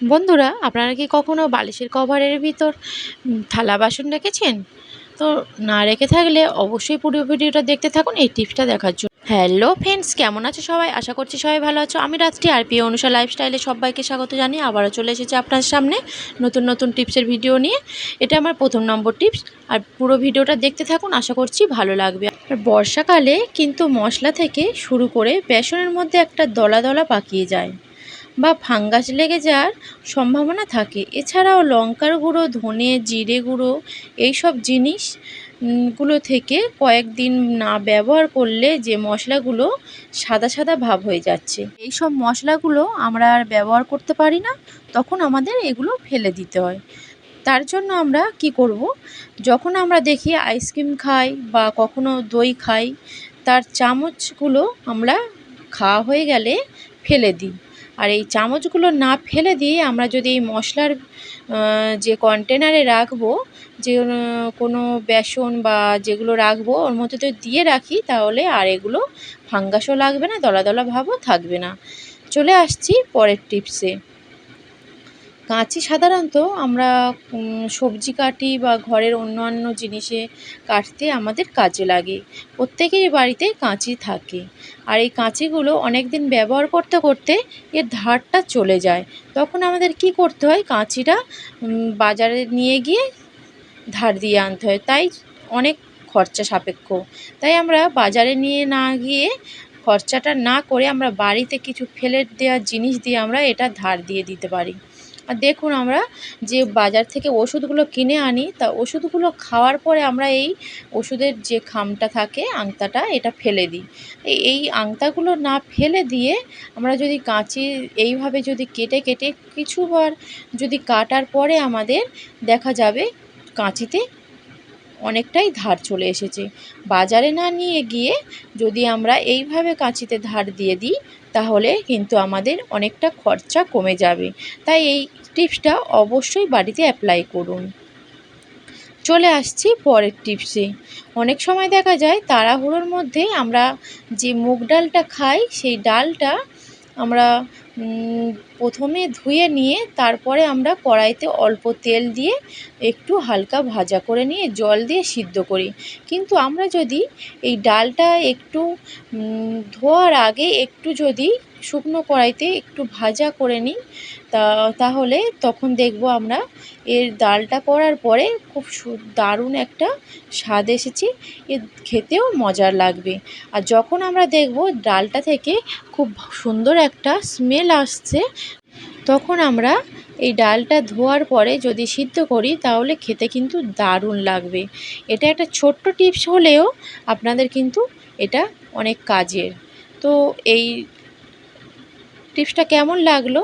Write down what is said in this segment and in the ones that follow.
বন্ধুরা, আপনারা কি কখনো বালিশের কভারের ভিতর থালা বাসন রেখেছেন? তো না রেখে থাকলে অবশ্যই পুরো ভিডিওটা দেখতে থাকুন, এই টিপসটা দেখার জন্য। হ্যালো ফ্রেন্ডস, কেমন আছো সবাই? আশা করছি সবাই ভালো আছো। আমি রাত্রি আর পি অনুষা লাইফস্টাইলে সবাইকে স্বাগত জানিয়ে আবারও চলে এসেছি আপনার সামনে নতুন নতুন টিপসের ভিডিও নিয়ে। এটা আমার প্রথম নম্বর টিপস, আর পুরো ভিডিওটা দেখতে থাকুন, আশা করছি ভালো লাগবে। আর বর্ষাকালে কিন্তু মশলা থেকে শুরু করে বেসনের মধ্যে একটা দলা দলা পাকিয়ে যায়। বা ফাঙ্গাস লেগে যাওয়ার সম্ভাবনা থাকে। এছাড়াও লঙ্কার গুঁড়ো, ধনে, জিরে গুঁড়ো এইসব জিনিসগুলো থেকে কয়েকদিন না ব্যবহার করলে যে মশলাগুলো সাদা সাদা ভাব হয়ে যাচ্ছে। এই সব মশলাগুলো আমরা আর ব্যবহার করতে পারি না, তখন আমাদের এগুলো ফেলে দিতে হয়। তার জন্য আমরা কি করব? যখন আমরা দেখি আইসক্রিম খাই বা কখনো দই খাই, তার চামচগুলো আমরা খাওয়া হয়ে গেলে ফেলে দিই। আর এই চামচগুলো না ফেলে দিয়ে আমরা যদি এই মশলার যে কন্টেনারে রাখব, যে কোনো বেসন বা যেগুলো রাখব, ওর মধ্যে তো দিয়ে রাখি, তাহলে আর এগুলো ফাঙ্গাসও লাগবে না দলা দলা ভাবও থাকবে না। চলে আসছি পরের টিপসে কাঁচি সাধারণত আমরা সবজি কাটি বা ঘরের অন্যান্য জিনিসে কাটতে আমাদের কাজে লাগে। প্রত্যেকেরই বাড়িতে কাঁচি থাকে। আর এই কাঁচিগুলো অনেক দিন ব্যবহার করতে করতে এর ধারটা চলে যায়। তখন আমাদের কি করতে হয়? কাঁচিটা বাজারে নিয়ে গিয়ে ধার দিয়ে আনতে হয়। তাই অনেক খরচা সাপেক্ষ। তাই আমরা বাজারে নিয়ে না গিয়ে খরচাটা না করে আমরা বাড়িতে কিছু ফেলে দেওয়া জিনিস দিয়ে আমরা এটা ধার দিয়ে দিতে পারি। আর দেখুন আমরা যে বাজার থেকে ওষুধগুলো কিনে আনি, তা ওষুধগুলো খাওয়ার পরে আমরা এই ওষুধের যে খামটা থাকে, আংতাটা, এটা ফেলে দিই। এই আংতাগুলো না ফেলে দিয়ে আমরা যদি কাঁচি এইভাবে যদি কেটে কেটে কিছুবার যদি কাটার পরে আমাদের দেখা যাবে কাঁচিতে অনেকটাই ধার চলে এসেছে। বাজারে না নিয়ে গিয়ে যদি আমরা এইভাবে কাঁচিতে ধার দিয়ে দিই, তাহলে কিন্তু আমাদের অনেকটা খরচা কমে যাবে। তাই এই টিপসটা অবশ্যই বাড়িতে অ্যাপ্লাই করুন। চলে আসছি পরের টিপসে। অনেক সময় দেখা যায় তাড়াহুড়োর মধ্যে আমরা যে মুগ ডালটা খাই, সেই ডালটা আমরা প্রথমে ধুয়ে নিয়ে তারপরে আমরা কড়াইতে অল্প তেল দিয়ে একটু হালকা ভাজা করে নিয়ে জল দিয়ে সিদ্ধ করি। কিন্তু আমরা যদি এই ডালটা একটু ধোয়ার আগে একটু যদি শুকনো কড়াইতে একটু ভাজা করে নিই, তা, তাহলে তখন দেখব আমরা এর ডালটা করার পরে খুব দারুণ একটা স্বাদ এসেছে। এ খেতেও মজার লাগবে। আর যখন আমরা দেখব ডালটা থেকে খুব সুন্দর একটা স্মেল আসছে তখন আমরা এই ডালটা ধোয়ার পরে যদি সিদ্ধ করি, তাহলে খেতে কিন্তু দারুণ লাগবে। এটা একটা ছোট্ট টিপস হলেও আপনাদের কিন্তু এটা অনেক কাজের। তো এই টিপসটা কেমন লাগল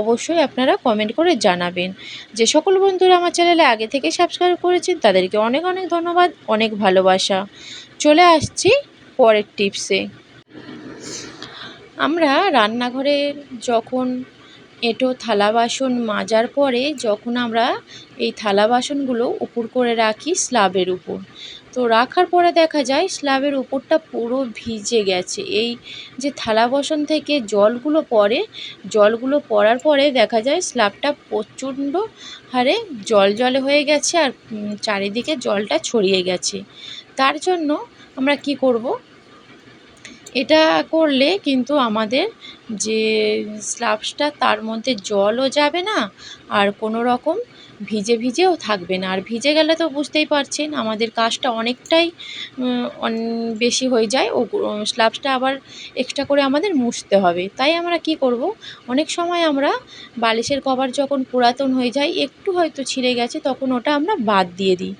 অবশ্যই আপনারা কমেন্ট করে জানাবেন। যে সকল বন্ধুরা আমার চ্যানেলে আগে থেকে সাবস্ক্রাইব করেছেন, তাদেরকে অনেক অনেক ধন্যবাদ, অনেক ভালোবাসা। চলে আসছি পরের টিপসে। আমরা রান্নাঘরে যখন এঁটো থালা বাসন মাজার পরে যখন আমরা এই থালা বাসনগুলো উপর করে রাখি স্ল্যাবের উপর। তো রাখার পরে দেখা যায় স্ল্যাবের উপরটা পুরো ভিজে গেছে। এই যে থালা বাসন থেকে জলগুলো পড়ে, জলগুলো পড়ার পরে দেখা যায় স্ল্যাবটা প্রচণ্ড হারে জল জলে হয়ে গেছে আর চারিদিকে জলটা ছড়িয়ে গেছে। তার জন্য আমরা কি করব? এটা করলে কিন্তু আমাদের যে স্লাবসটা তার মধ্যে জলও যাবে না আর কোনো রকম ভিজে ভিজেও থাকবে না। আর ভিজে গেলে তো বুঝতেই পারছেন, আমাদের কাজটা অনেকটাই বেশি হয়ে যায়। ও স্লাবসটা আবার এক্সট্রা করে আমাদের মুছতে হবে। তাই আমরা কি করব? অনেক সময় আমরা বালিশের কভার যখন পুরাতন হয়ে যায়, একটু হয়তো ছিঁড়ে গেছে, তখন ওটা আমরা বাদ দিয়ে দিই।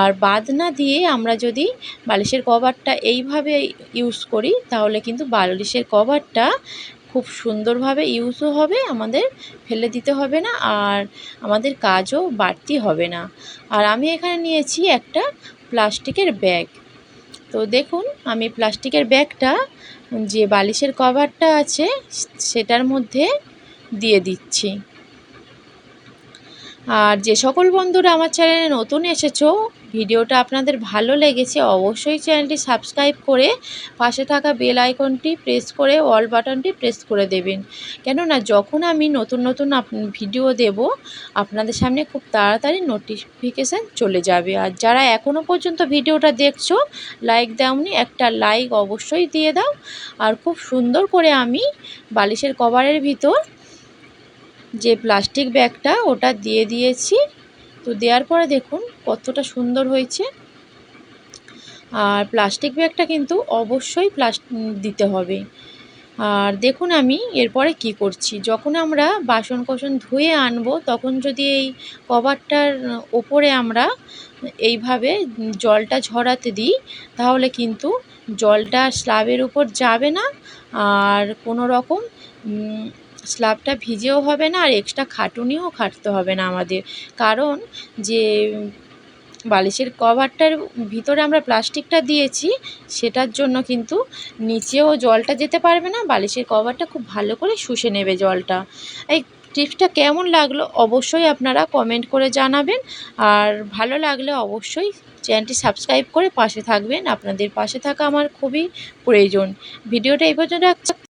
আর বাদ না দিয়ে আমরা যদি বালিশের কভারটা এইভাবে ইউজ করি, তাহলে কিন্তু বালিশের কভারটা খুব সুন্দরভাবে ইউজও হবে, আমাদের ফেলে দিতে হবে না, আর আমাদের কাজও বাড়তি হবে না। আর আমি এখানে নিয়েছি একটা প্লাস্টিকের ব্যাগ। তো দেখুন, আমি প্লাস্টিকের ব্যাগটা যে বালিশের কভারটা আছে, সেটার মধ্যে দিয়ে দিচ্ছি। আর যে সকল বন্ধুরা আমার চ্যানেলে নতুন এসেছ ভিডিওটা আপনাদের ভালো লেগেছে, অবশ্যই চ্যানেলটি সাবস্ক্রাইব করে পাশে থাকা বেল আইকনটি প্রেস করে, অল বাটনটি প্রেস করে দেবেন। কেননা যখন আমি নতুন নতুন ভিডিও দেব, আপনাদের সামনে খুব তাড়াতাড়ি নোটিফিকেশান চলে যাবে। আর যারা এখনও পর্যন্ত ভিডিওটা দেখছ, লাইক দাওনি, একটা লাইক অবশ্যই দিয়ে দাও। আর খুব সুন্দর করে আমি বালিশের কভারের ভিতর যে প্লাস্টিক ব্যাগটা, ওটা দিয়ে দিয়েছি। তো দেওয়ার পরে দেখুন কতটা সুন্দর হয়েছে। আর প্লাস্টিক ব্যাগটা কিন্তু অবশ্যই প্লাস্ট দিতে হবে। আর দেখুন আমি এরপরে কি করছি। যখন আমরা বাসন কোসন ধুয়ে আনব, তখন যদি এই কভারটার ওপরে আমরা এইভাবে জলটা ঝরাতে দিই, তাহলে কিন্তু জলটা স্ল্যাবের উপর যাবে না। আর কোনো রকম স্ল্যাবটা ভিজেও হবে না, আর এক্সট্রা খাটুনিও খাটতে হবে না আমাদের। কারণ যে বালিশের কভারটার ভিতরে আমরা প্লাস্টিকটা দিয়েছি, সেটার জন্য কিন্তু নিচেও জলটা যেতে পারবে না, বালিশের কভারটা খুব ভালো করে শুষে নেবে জলটা। এই টিপসটা কেমন লাগল অবশ্যই আপনারা কমেন্ট করে জানাবেন, আর ভালো লাগলে অবশ্যই চ্যানেলটি সাবস্ক্রাইব করে পাশে থাকবেন, আপনাদের পাশে থাকা আমার খুবই প্রয়োজন। ভিডিওটা এই পর্যন্ত রাখছি।